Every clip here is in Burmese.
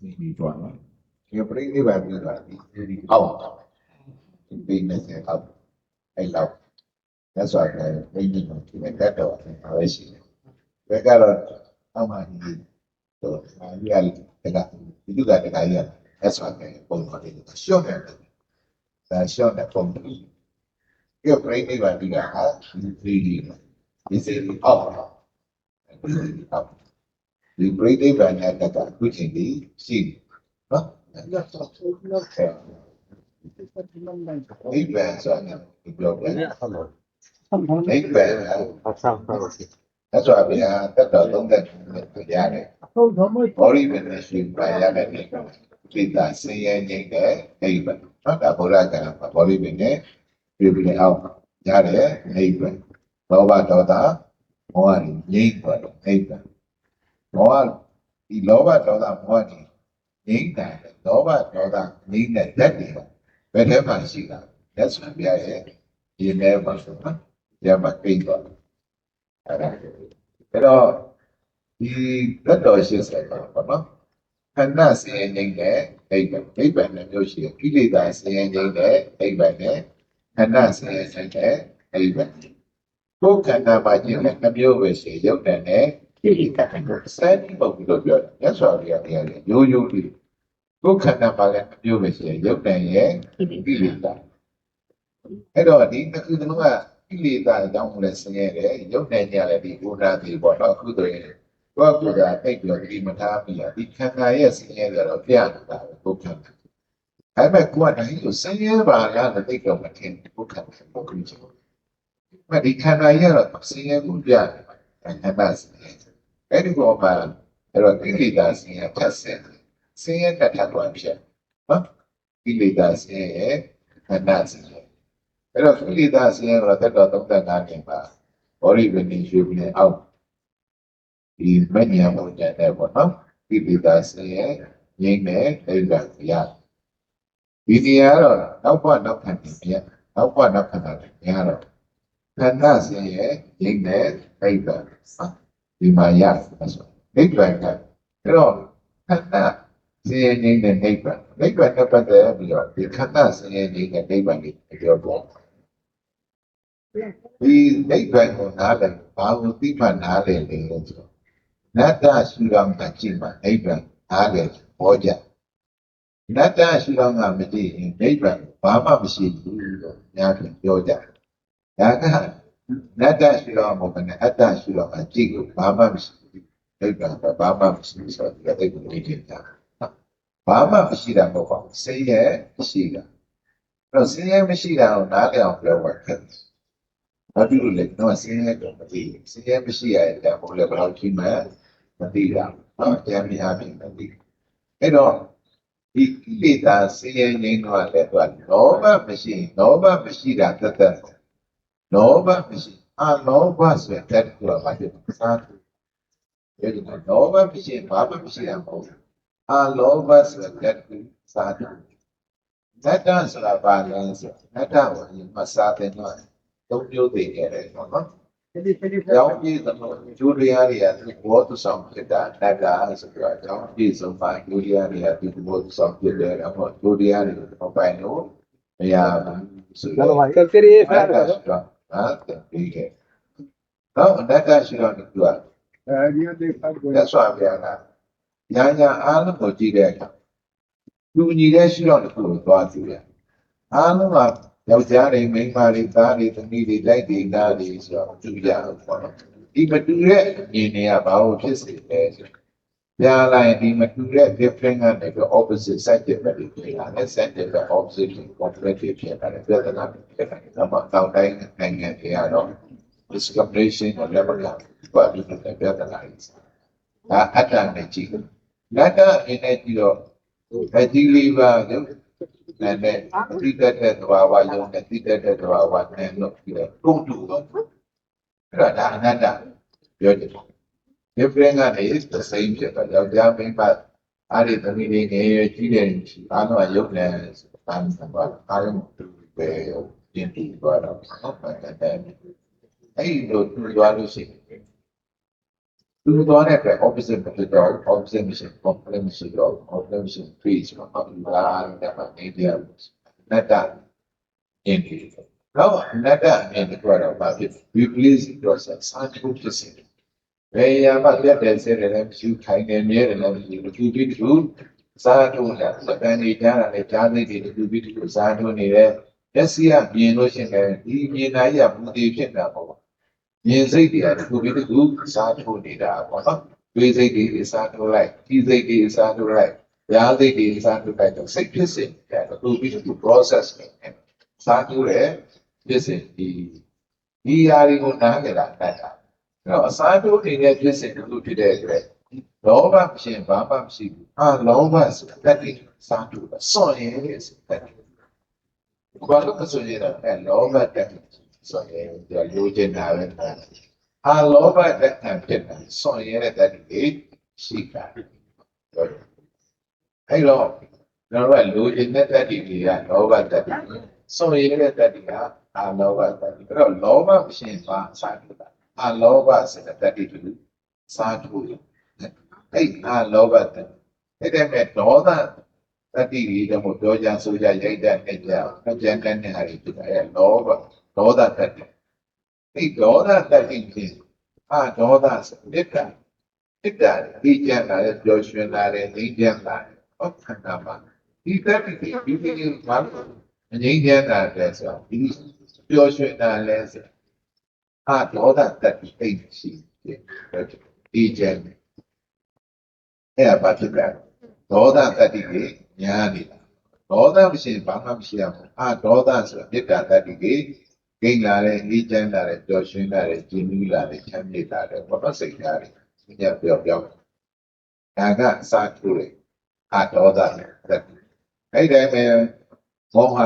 ဒီဒီတော့နော်ဒီပရိနိဗ္ဗာန်ပြီးတာဒီဒီအောက်ဒီပိနေစေအောက်အဲ့လောက် that's why ဘိညာဉ်ကိုဒီမဲ့တတ်တော့ဘာပဲရှိတယ်ဘယ်ကတော့အောက်မှာဒီတော့အာရရတကဒီလူကတကကြီးရ that's why ပုံပေါ်တယ်ရှော့တယ်ဒါရှော့တဲ့ပုံဒီပရိနိဗ္ဗာန်ပြီးတာဟာဒီဒီဒီစေအောက်အောက်ဒီပရိနိဗ္ဗာန်နဲ့တက အခုချိန်ဒီရှိနော်နိဗ္ဗာန်ဆိုတာဒီပြောတယ်နိဗ္ဗာန်အဲ့ဆိုအပြင်တက်တော်သုံးသက်ရတယ်ဘောရိဝိနည်းရှိပါရတဲ့နိဗ္ဗာန်ဒီသာဆင်းရဲငြိမ့်တဲ့နိဗ္ဗာန်နော်ဒါဗုဒ္ဓဂါမှာဘောရိဝိနည်းပြည် ပြည်အောင်ရတဲ့နိဗ္ဗာန်လောဘဒေါသမောဟငြိမ့်သွားတဲ့နိဗ္ဗာန်မောဟဒီလောဘဒေါသမောဟငြိမ့်တယ်လောဘဒေါသငြိမ့်တဲ့ဓာတ်တွေဘယ်ထဲမှာရှိတာလက်ဆွမ်းပြရဲ့ဒီထဲမှာဆိုတော့ရမကိတ်တော့အဲ့ဒါအဲ့တော့ဒီတတ်တော်ရှိစေတာပေါ့နော်ခန္ဓာစင်ရင်ငိမ့်တဲ့အိဗံအိဗံနဲ့မျိုးရှိတယ်ကိလေသာစင်ရင်ငိမ့်တဲ့အိဗံနဲ့ခန္ဓာစင်ရင်ဆိုင်တဲ့အိဗံကိုယ်ခန္ဓာမှာကျင့်တဲ့နှမျိုးပဲရှိရုပ်တန် နဲ့ကိလေသာကိုစတဲ့ပုံပြီးတော့ပြောတယ်မြတ်စွာဘုရားတရားလေရိုးရိုးလေးကိုယ်ခန္ဓာမှာလည်းနှမျိုးပဲရှိရုပ်တန်ရဲ့ကိလေသာအဲ့တော့ဒီတစ်ခုလုံးကကိလေသာကြောင့်လည်းဆင်းရဲတယ်ရုပ်နဲ့ညလည်းဒီဥနာတိပေါ့နော်အခုဆိုရင်ကိုယ့်ကိုယ်ကတိတ်ပြီးတော့ဒီမထားပြီးတော့ဒီခန္ဓာရဲ့ဆင်းရဲတယ်တော့ပြနေတာပဲကိုယ်ခန္ဓာအဲ့မဲ့ကိုယ်ကတိုင်းကိုဆင်းရဲပါလားတဲ့တိတ်တော့မထင်ကိုယ်ခန္ဓာကိုယ်ကိုယ်ချင်မဒီခန္ဓာရဲ့တော့ဆင်းရဲမှုပြတယ်ခန္ဓာဆင်းရဲ အဲ့ဒီပေါ်မှာအဲ့တော့ကိလေသာဆင်းရဲဖတ်ဆင်းဆင်းရဲတဲ့ထပ်သွားဖြစ်နော်ကိလေသာဆင်းရဲခန္ဓာဆင်းရဲအဲ့တော့ကိလေသာဆင်းရဲတော့တက်တော်35နှစ်ပါဘောရိဝိနည်းရွှေပြည်အောက်ဒီမဉ္ဇဉ်ဘုံကျတဲ့ပေါ့နော်ကိလေသာဆင်းရဲငြိမ့်တဲ့အိဗံရဒီနေရာတော့နောက်ဘနောက်ခံနေပြနောက်ဘနောက်ခံတာနေရာတော့ခန္ဓာဆင်းရဲငြိမ့်တဲ့အိဗံ ဒီမှာရဆိုအိဗံကအဲ့တော့ခန္ဓာဆင်းရဲငြိမ့်တဲ့အိဗံအိဗံနဲ့ပတ်သက်ပြီးတော့ဒီခန္ဓာဆင်းရဲငြိမ့်တဲ့အိဗံကိုပြောတော့ဒီနိဗ္ဗာန်ကိုနားလည်ဘာလို့သိမှနားလည်လဲဆိုတော့နတ္တရှိတော်မှာကြည့်မှနိဗ္ဗာန်နားလည်ဟောကြနတ္တရှိတော်ကမကြည့်ရင်နိဗ္ဗာန်ဘာမှမရှိဘူးလို့များပြန်ပြောကြဒါက နတ္တရှိတော်မှာနဲ့အတ္တရှိတော်ကကြည့်လို့ဘာမှမရှိဘူးနိဗ္ဗာန်ဘာမှမရှိဘူးဆိုတော့ဒီကိစ္စကိုသိကြတာဘာမှမရှိတာမဟုတ်ပါဘူးစိတ်ရဲ့ရှိတာအဲ့တော့စိတ်ရဲ့မရှိတာကိုနားလည်အောင်ပြောပါခက်တယ်ဘာဖြစ်လို့လဲတော့ဆင်းရဲတော့မသိဘူးဆင်းရဲမရှိရတဲ့ဘုလည်းဘယ်တော့ကြီးမှမသိတာနော်တရားမရပြင်မသိအဲ့တော့ဒီကိလေသာဆင်းရဲငြိမ်းတော့လည်းတော့လောဘမရှိလောဘမရှိတာတသက်လောဘ မရှိအလောဘဆိုတဲ့တူပါဖြစ်စားတယ်ဒီကလောဘမရှိဘာမှမရှိတာမဟုတ်အလောဘဆိုတဲ့တူစားတယ်နတ္တဆိုတာဘာလဲဆိုနတ္တကိုမစားတဲ့တော့သုံးမျိုးသိခဲ့တယ်ပေါ့နော်။ကြောင်းပြည့်စုံကျိုးတရားတွေက ဒီဘောသူဆောင်ဖြစ်တာတက္ကရာဆိုတော့ကြောင်းပြည့်စုံပါကျိုးတရားတွေကဒီဘောသူဆောင်ဖြစ်တယ်အဖို့ကျိုးတရားတွေကိုပိုင်လို့မရဘူးဆိုတော့ Kalkari တက္ကရာဆိုတော့ဟာပြီးခဲ့။တော့တက္ကရာရှိတော့ဒီကအဲဒီဖတ်ကိုလက်စွာပြာကညာညာအားလုံးကိုကြည့်တဲ့အခါလူညီတဲ့ရှိတော့တစ်ခုကိုသွားကြည့်ရအားလုံးကယောက်ျားတွေမိန်းမတွေသားတွေသမီးတွေလိုက်တွေနားတွေဆိုတော့တူကြအောင်ပေါ့နော်ဒီမတူတဲ့မြင်နေရဘာလို့ဖြစ်စေလဲဆို ပြန်လာရင်ဒီမတူတဲ့ different ကနေပြီး opposite side တွေပဲဖြစ်လာတယ် side တွေ opposite completely ဖြစ်လာတယ်ပြဿနာဖြစ်လာတယ်တော့တောင်းတိုင်းနိုင်ငံတွေကတော့ discrimination ကိုလည်းမလုပ်ဘူးဘာလို့လဲပြဿနာကြီးဒါအတ္တနဲ့ကြည့်လက်တအနေနဲ့ကြည့်တော့အကြီးလေးပါလို့နဲ့နဲ့တိတက်တဲ့သဘာဝယုံနဲ့တိတက်တဲ့သဘာဝနဲ့လို့ပြီးတော့တုံ့တူတော့အဲ့ဒါဒါအနတ္တပြောကြတယ် different ကနေ is the same ဖြစ်တော့ယောက်ျားမိန်းမအားဒီသမီးလေးငယ်ရွယ်ကြီးတယ်အားလုံးကယုံနဲ့ဘာမှမပါအားလုံးတူပဲပြင်တူသွားတော့ဟုတ်ပါတယ်အဲ့ဒီလိုတူသွားလို့ရှိရင်သူသွားတဲ့အတွက် opposite ဖြစ်တော့ opposite mission complement မရှိတော့ complement mission trees မှာအပူလာတဲ့မှာနေတယ်နတ်တာအင်းဒီတော့နတ်တာအင်းဒီကတော့ဘာဖြစ် replace ဘယ်ရမှာပြတ်တယ်ဆဲတယ်လည်းမရှိခိုင်နေမြဲတယ်လည်းမရှိဘူးသူပြီးသူစားထုတ်တာစပန်နေကြတာလည်းကြားသိတယ်သူပြီးသူစားထုတ်နေတယ်လက်စီကမြင်လို့ရှိရင်ဒီမြင်နိုင်ရပူတည်ဖြစ်တာပေါ့မြင်စိတ်တွေကတစ်ခုပြီးတစ်ခုစားထိုးနေတာပေါ့နော်တွေးစိတ်တွေစားထိုးလိုက်ဒီစိတ်တွေစားထိုးလိုက်ရားစိတ်တွေစားထိုးလိုက်တော့စိတ်ဖြစ်စဉ်တဲ့တစ်ခုပြီးတစ်ခု process နဲ့စားထိုးတယ်ဖြစ်စဉ်ဒီဒီຢာတွေကိုနားကြတာတတ်တာ အဲ့တော့အစားထိုးနေတဲ့ဖြစ်စဉ်တစ်ခုဖြစ်တဲ့အတွက်လောဘမရှိရင်ဘာမှမရှိဘူးအာလောဘဆိုတာတတိစားထိုးတာစွန့်ရင်လေဆိုတာတတိဘာလို့မစွန့်ရတာအဲလောဘတတိဆိုရင်ဒီလိုချင်တာပဲအာလောဘတက်ခံဖြစ်တာစွန့်ရတဲ့တတိလေးရှိတာအဲ့တော့ကျွန်တော်ကလိုချင်တဲ့တတိတွေကလောဘတတိစွန့်ရတဲ့တတိကအာလောဘတတိအဲ့တော့လောဘမရှိရင်ဘာအစားထိုးတာ အာလောဘဆိုတဲ့တတိတူစားထိုးတယ်အဲ့အာလောဘတတိအဲ့ဒါမဲ့ဒေါသတတိကြီးတော့ပြောကြဆိုကြရိုက်တဲ့နေကြအကြံတန်းတဲ့ဟာတွေဖြစ်တယ်အဲ့လောဘဒေါသတတိအဲ့ဒေါသတတိဖြစ်အာဒေါသဆိုမေတ္တာမေတ္တာဒီကြံလာတဲ့ပျော်ရွှင်လာတဲ့ငြိမ်းချမ်းလာတဲ့ဟုတ်ခန္ဓာမှာဒီတတိဒီဒီဒီဘာလို့ငြိမ်းချမ်းတာလဲဆိုတော့ဒီပျော်ရွှင်တာလဲဆို အာဒေါသတတိအိတ်ရှိတယ်ဒီကြံအဲ့ဒါဘာဖြစ်လဲဒေါသတတိကိုညားနေတာဒေါသမရှိရင်ဘာမှမရှိရဘူးအာဒေါသဆိုတာမေတ္တာတတိကိုဂိမ်းလာတဲ့အေးချမ်းလာတဲ့ပျော်ရွှင်လာတဲ့ကျဉ်းနူးလာတဲ့ချမ်းမြေ့လာတဲ့ဘောတော့စိတ်ဓာတ်တွေညပြောပြောဒါကစာထူတယ်အာဒေါသနဲ့တတိအဲ့ဒီမဲ့မောဟ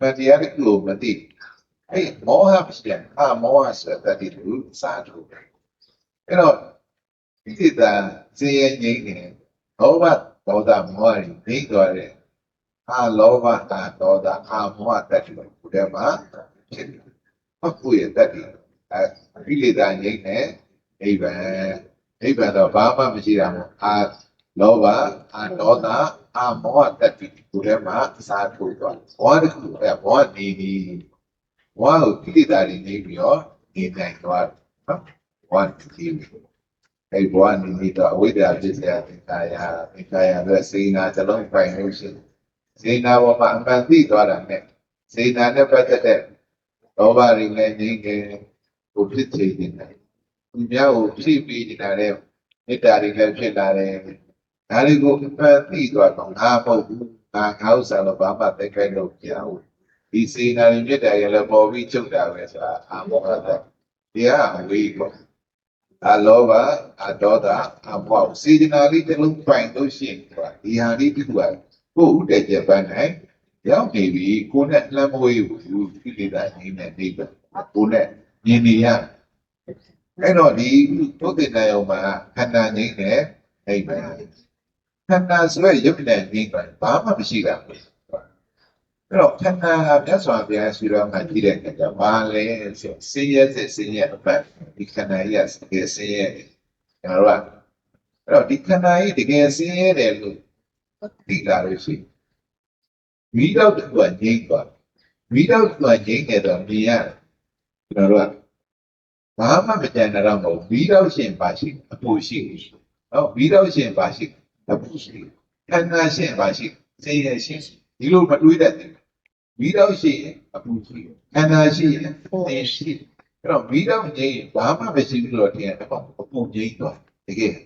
မတရားတဲ့ကိုမသိ အဲ့မောဟဖြစ်တယ်အာမောဟဆိုတဲ့တတိကိုစာထူတယ်အဲ့တော့ဒီတန်စင်ရဲ့ငြိမ့်နေလောဘဒေါသမောဟတွေနေသွားတယ်အာလောဘအာဒေါသအာမောဟတတိကိုဒီထဲမှာဖြစ်တယ်ဟုတ်ကိုရဲ့တတိအဲကိလေသာငြိမ့်နေအိဗံအိဗံတော့ဘာမှမရှိတာမို့အာလောဘအာဒေါသအာမောဟတတိကိုထဲမှာစာထိုးသွားဘောတခုအဲဘောနေနေ ဘောကိုကိလေသာတွေနေပြီးတော့နေနိုင်သွားတယ်နော်ဘောတိအဲ့ဘောနေနေတော့အဝိဒ္ဓဖြစ်စေတဲ့ကာယဒီကာယရဲ့စေနာဇလုံးပိုင်လို့ရှိရင်စေနာဘောမှာအမှန်သိသွားတာနဲ့စေနာနဲ့ပတ်သက်တဲ့လောဘတွေလည်းငြိမ်းတယ်ကိုဖြစ်ချင်တယ်သူများကိုဖြည့်ပေးနေတာလည်းမေတ္တာတွေလည်းဖြစ်လာတယ်ဒါတွေကိုအမှန်သိသွားတော့ငါမဟုတ်ဘူးငါငါဥစ္စာတော့ဘာမှသိခိုင်းလို့မရဘူး ဒီစေနာတွေမေတ္တာတွေလည်းပေါ်ပြီးချုပ်တာပဲဆိုတာအာမောဟတဲ့တရားအဝေးပေါ့အလောဘအဒေါသအမောဟစေတနာလေးတစ်လုံးပိုင်လို့ရှိရင်ဒီဟာလေးတစ်ခုကကိုယ်ဥတည်ချက်ပန်းနိုင်ရောက်နေပြီကိုယ်နဲ့လှမ်းမဝေးဘူးဒီလေသာနေနဲ့နေပဲကိုယ်နဲ့မြင်နေရအဲ့တော့ဒီသုတ်တင်တဲ့အောင်မှာခန္ဓာငြိမ့်တယ်အိပ်ပဲခန္ဓာဆိုရရုပ်နဲ့ငြိမ့်တယ်ဘာမှမရှိတာဘူး အဲ့တော့ခန္ဓာကမြတ်စွာဘုရားရှိတော်မှာကြည့်တဲ့အခါကျဘာလဲဆိုစင်းရဲစစ်စင်းရဲအပတ်ဒီခန္ဓာကြီးကတကယ်စင်းရဲကျွန်တော်တို့ကအဲ့တော့ဒီခန္ဓာကြီးတကယ်စင်းရဲတယ်လို့သိလာလို့ရှိရင်မိတော့တူကငြိမ့်သွားမိတော့တူကငြိမ့်တယ်တော့မြင်ရတယ်ကျွန်တော်တို့ကဘာမှမကြံတော့မဟုတ်မိတော့ရှင်ပါရှိအပူရှိဟောမိတော့ရှင်ပါရှိအပူရှိခန္ဓာရှင်ပါရှိစင်းရဲရှိ ဒီလိုမတွေးတတ်ဘူးမိတော့ရှိရင်အပူရှိခန္ဓာရှိရင်သင်ရှိအဲ့တော့မိတော့ငြိမ့်ဘာမှမရှိဘူးလို့ထင်တယ်အပူငြိမ့်သွားတကယ်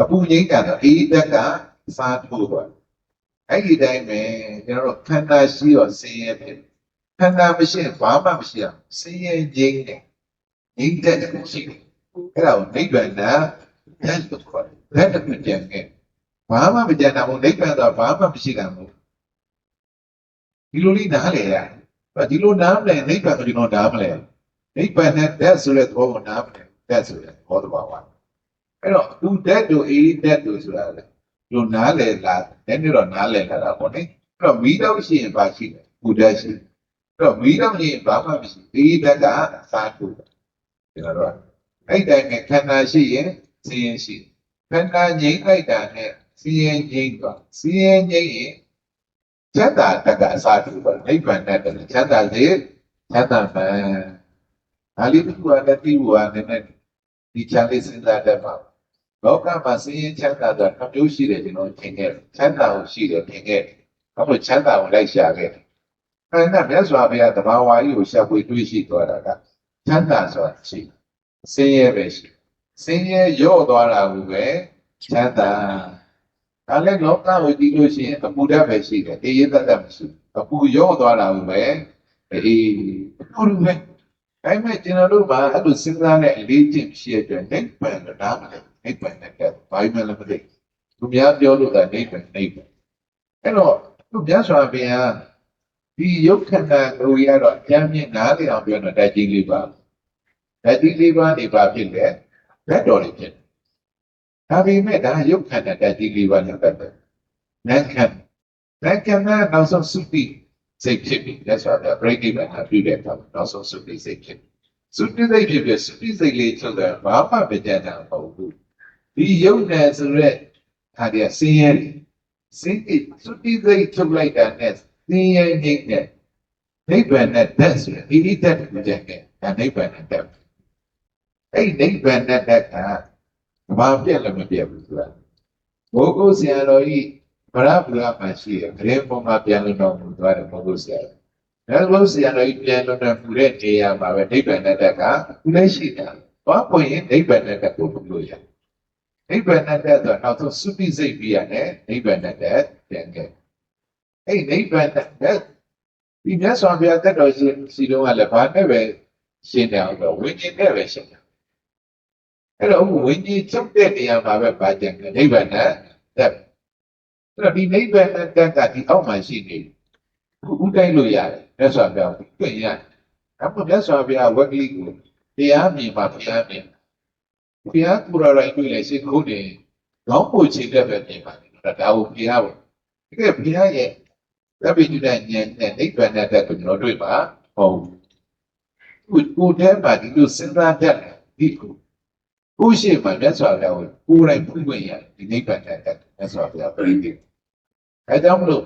အပူငြိမ့်တာတော့အေးတက်ကစားထိုးသွားအဲ့ဒီတိုင်းပဲကျွန်တော်တို့ခန္ဓာရှိတော့ဆင်းရဲဖြစ်ခန္ဓာမရှိရင်ဘာမှမရှိအောင်ဆင်းရဲငြိမ့်တယ်ငြိမ့်တဲ့ကိုရှိတယ်အဲ့ဒါကိုနိဗ္ဗာန်နာဘယ်လိုခေါ်လဲဘယ်လိုကြံခဲ့ဘာမှမကြံတာမို့နိဗ္ဗာန်တော့ဘာမှမရှိတာမို့ ဒီလိုလေးနားလေရတယ်ဒီလိုနားမလဲနိဗ္ဗာန်ကိုဒီလိုနားမလဲနိဗ္ဗာန်နဲ့တက်ဆိုတဲ့သဘောကိုနားမလဲတက်ဆိုတဲ့ဘောတဘာဝအဲ့တော့သူတက်တို့အေးတက်တို့ဆိုတာလေလိုနားလေလာတဲ့နေ့တော့နားလေလာတာပေါ့နိအဲ့တော့မီးတော့ရှိရင်ပါရှိတယ်ဘုဒ္ဓရှိအဲ့တော့မီးတော့ရှိရင်ဘာမှမရှိအေးတက်ကစားထုတ်တယ်ကျွန်တော်တို့ကအဲ့တိုင်းနဲ့ခန္ဓာရှိရင်စီရင်ရှိတယ်ခန္ဓာငြိမ့်လိုက်တာနဲ့စီရင်ငြိမ့်သွားစီရင်ငြိမ့်ရင် ချမ်းသာတက္ကအစာတူပါနိဗ္ဗာန်နဲ့တည်းချမ်းသာစေချမ်းသာမှန်ဒါလေးတစ်ခုကလည်းပြီးဖို့ကလည်းဒီချမ်းလေးစဉ်းစားတတ်ပါလောကမှာစီရင်ချမ်းသာတာနှစ်မျိုးရှိတယ်ကျွန်တော်ထင်ခဲ့တယ်ချမ်းသာကိုရှိတယ်ထင်ခဲ့တယ်ဘာလို့ချမ်းသာကိုလိုက်ရှာခဲ့တယ်အဲ့ဒါမြတ်စွာဘုရားတဘာဝကြီးကိုရှာဖွေတွေးရှိသွားတာကချမ်းသာဆိုတာရှိတယ်ဆင်းရဲပဲရှိဆင်းရဲရော့သွားတာကိုပဲချမ်းသာ ဒါလည်းလောကကိုကြည့်လို့ရှိရင်အပူဓာတ်ပဲရှိတယ်အေးရသက်သက်မရှိဘူးအပူရော့သွားတာကိုပဲအေးအပူလူပဲဒါပေမဲ့ကျွန်တော်တို့ကအဲ့လိုစဉ်းစားတဲ့အလေးကျင့်ရှိရတဲ့နိဗ္ဗာန်ကနားမလဲနိဗ္ဗာန်နဲ့ကဘာမှလည်းမသိသူများပြောလို့ကနိဗ္ဗာန်နိဗ္ဗာန်အဲ့တော့သူမြတ်စွာဘုရားဒီယုတ်ခန္ဓာကိုရတော့အကျမ်းမြင့်နားလေအောင်ပြောတော့တိုက်ကြီးလေးပါဓာတ်ကြီးလေးပါးနေပါဖြစ်လေဓာတ်တော်လေးဖြစ်တယ် ဒါပေမဲ့ဒါရုပ်ခန္ဓာဓာတ်ကြီးလေးပါးနဲ့ပတ်သက်နတ်ခန္ဓာနတ်ခန္ဓာနောက်ဆုံးစုတိစိတ်ဖြစ်ပြီလက်ဆိုတော့ပြိဋိဘဏပြုတဲ့အခါနောက်ဆုံးစုတိစိတ်ဖြစ်စုတိစိတ်ဖြစ်ပြီးစုတိစိတ်လေးချုပ်တယ်ဘာမှမကြမ်းတာမဟုတ်ဘူးဒီရုပ်နဲ့ဆိုရက်ဒါတည်းဆင်းရဲစင်းတိစုတိစိတ်ချုပ်လိုက်တာနဲ့ဆင်းရဲနေတဲ့နိဗ္ဗာန်နဲ့ဓာတ်ဆိုရင်ဒီဒီဓာတ်ကိုကြည့်ခဲ့ဒါနိဗ္ဗာန်နဲ့ဓာတ်အဲ့ဒီနိဗ္ဗာန်နဲ့တက်က ဘာပြက်လည်းမပြက်ဘူးဆိုတာဘိုးကုဆရာတော်ဤဗရဗုဒ္ဓမှာရှိရဂရေပုံမှာပြန်လို့တော့မူသွားတယ်ဘိုးကုဆရာတော်ဘိုးကုဆရာတော်ဤပြန်လို့တော့ပူတဲ့နေရာမှာပဲနိဗ္ဗာန်နဲ့တက်ကပူလည်းရှိတယ်ဘာပွင့်ရင်နိဗ္ဗာန်နဲ့တက်ကိုပူလို့ရနိဗ္ဗာန်နဲ့တက်တော့နောက်ဆုံးသုတိစိတ်ပြီးရတယ်နိဗ္ဗာန်နဲ့တက်ပြန်ခဲ့အဲ့နိဗ္ဗာန်နဲ့တက်ဒီမြတ်စွာဘုရားတက်တော်ရှင်စီလုံးကလည်းဘာနဲ့ပဲရှင်းတယ်အောင်တော့ဝိညာဉ်နဲ့ပဲရှင်းတယ် အဲ့တော့ဝိညာဉ်ချုပ်တဲ့နေရာမှာပဲပါကြတယ်နိဗ္ဗာန်နဲ့တက်အဲ့တော့ဒီနိဗ္ဗာန်နဲ့တက်ကဒီအောက်မှာရှိနေခုဥတိုင်းလို့ရတယ်မြတ်စွာဘုရားတွေ့ရတယ်အခုမြတ်စွာဘုရားဝက်ကလေးကိုတရားမြင်ပါဘုရားမြင်ဘုရားပူရရိုင်းတွေ့လေစိတ်ကိုယ်နေကောင်းဖို့ချိန်တဲ့ပဲမြင်ပါတယ်ဒါကိုဘုရားပေါ့တကယ်ဘုရားရဲ့သဗ္ဗညုတဉာဏ်နဲ့နိဗ္ဗာန်နဲ့တက်ကိုကျွန်တော်တွေ့ပါဟုတ်ဘူးကိုယ်တည်းမှာဒီလိုစဉ်းစားတတ်တယ်ဒီကို ကိုရှိမှမြတ်စွာဘုရားကိုကိုယ်တိုင်ဖွင့်ခွင့်ရတယ်ဒီနိဗ္ဗာန်တတ်မြတ်စွာဘုရားပြိတိအဲကြောင့်မလို့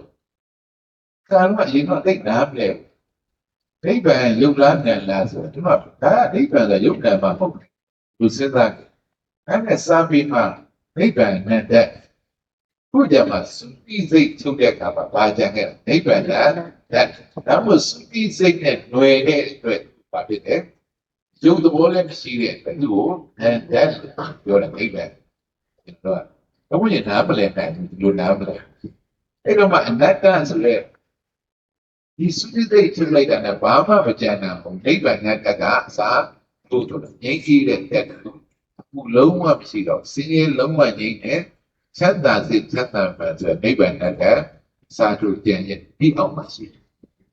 ကာလအရင်ကသိနာမလဲနိဗ္ဗာန်ယုတ်လားနံလားဆိုတော့ဒီမှာဒါနိဗ္ဗာန်ကယုတ်နံမှာဟုတ်တယ်သူစဉ်းစားတယ်အဲနဲ့စာပေမှာနိဗ္ဗာန်နဲ့တဲ့ခုကြမှာသုတိစိတ်ချုပ်တဲ့အခါမှာဘာကြံခဲ့နိဗ္ဗာန်ကတဲ့ဒါမှသုတိစိတ်နဲ့ຫນွယ်တဲ့အတွက်ဘာဖြစ်လဲ ရုပ်သဘောလည်းမရှိတဲ့ဘယ်သူကိုအဲဒါပြောတယ်အိပ်ပဲကျွန်တော်ကဘုရားနားမလဲနိုင်ဘူးဒီလိုနားမလဲအဲ့တော့မှအနတ္တဆိုတဲ့ဒီစုတိတ်ထုတ်လိုက်တာနဲ့ဘာမှမကြံနိုင်ဘူးနိဗ္ဗာန်နဲ့တကအစားတို့တို့ငြိမ်းကြီးတဲ့တက်ကူလုံးဝမရှိတော့စင်းရဲလုံးဝငြိမ်းတဲ့သတ်တာစိတ်သတ်တာပဲဆိုနိဗ္ဗာန်နဲ့ကစာထုတ်ကြံရင်ဒီအောင်မှရှိ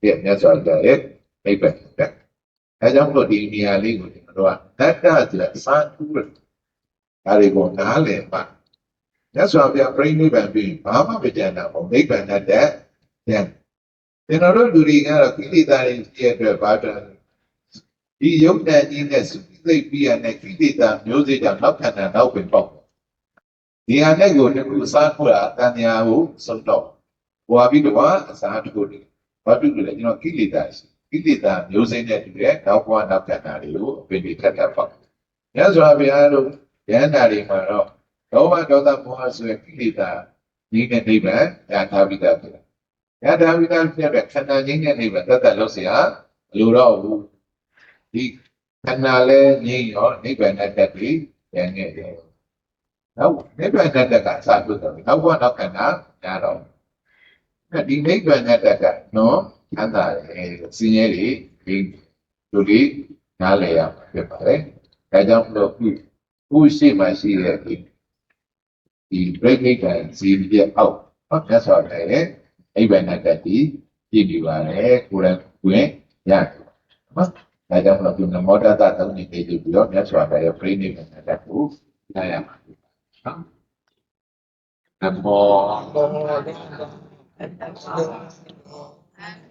တယ်မြတ်စွာဘုရားရဲ့နိဗ္ဗာန်တက် အဲကြောင့်မလို့ဒီနေရာလေးကိုကျွန်တော်တို့ကတတ္တဆိုတာစာတူးတယ်ဒါတွေကိုနားလည်ပါညဆိုပြပြိဋိဘံပြီးဘာမှမကြံတာပေါ့နိဗ္ဗာန်တတ်တဲ့ကျွန်တော်တို့လူတွေကတော့ကိလေသာတွေရဲ့အတွက်ဘာတန်းဒီယုတ်တန်ကြီးနဲ့သုတိသိပ်ပြီးရတဲ့ကိလေသာမျိုးစေ့ကြောင့်နောက်ခန္ဓာနောက်ပင်ပေါ့ဒီဟာနဲ့ကိုတခုစားဖို့တာတန်ညာကိုစုံတော့ဘွာပြီးတော့အစားတခုတည်းဘာဖြစ်လို့လဲကျွန်တော်ကိလေသာရှိ ဣတိတာမျိုးစိမ့်တဲ့တူတဲ့နောက်ဘဝနောက်ကံတာတွေကိုအပင်တွေထပ်ထပ်ပေါက်။ညဆိုဘုရားတို့ဉာဏ်နာတွေမှာတော့လောဘဒေါသမောဟဆိုတဲ့ကိလေသာဒီနဲ့နိဗ္ဗာန်ညာသာဝိတာဖြစ်တာ။ညာသာဝိတာဖြစ်တဲ့ခန္ဓာကြီးနဲ့နိဗ္ဗာန်တတ်တတ်လို့ဆရာမလိုတော့ဘူး။ဒီခန္ဓာလဲငြိမ်းရောနိဗ္ဗာန်နဲ့တက်ပြီးဉာဏ်နဲ့တယ်။နောက်နိဗ္ဗာန်နဲ့တက်ကစာပြုတယ်။နောက်ဘဝနောက်ခန္ဓာညာတော့ဒီနိဗ္ဗာန်နဲ့တက်ကနော်။ ချမ်းသာတယ်စင်းရဲတွေဒီလူတွေနားလည်ရမှာဖြစ်ပါတယ်။ဒါကြောင့်မလို့ခုခုရှိမှရှိတဲ့ဒီဒီ break နိဗ္ဗာန်စီပြအောက်ဟောမြတ်စွာဘုရားရဲ့အိဗ္ဗာန်တတ္တိပြည့်နေပါတယ်ကိုယ်တိုင်ကိုယ်ရတယ်။နော်ဒါကြောင့်မလို့ဒီနမောတတသုံးနေပြီးပြီးတော့မြတ်စွာဘုရားရဲ့ break နိဗ္ဗာန်တတ္တိကိုနားရမှာဖြစ်ပါတယ်နော်။နမောအ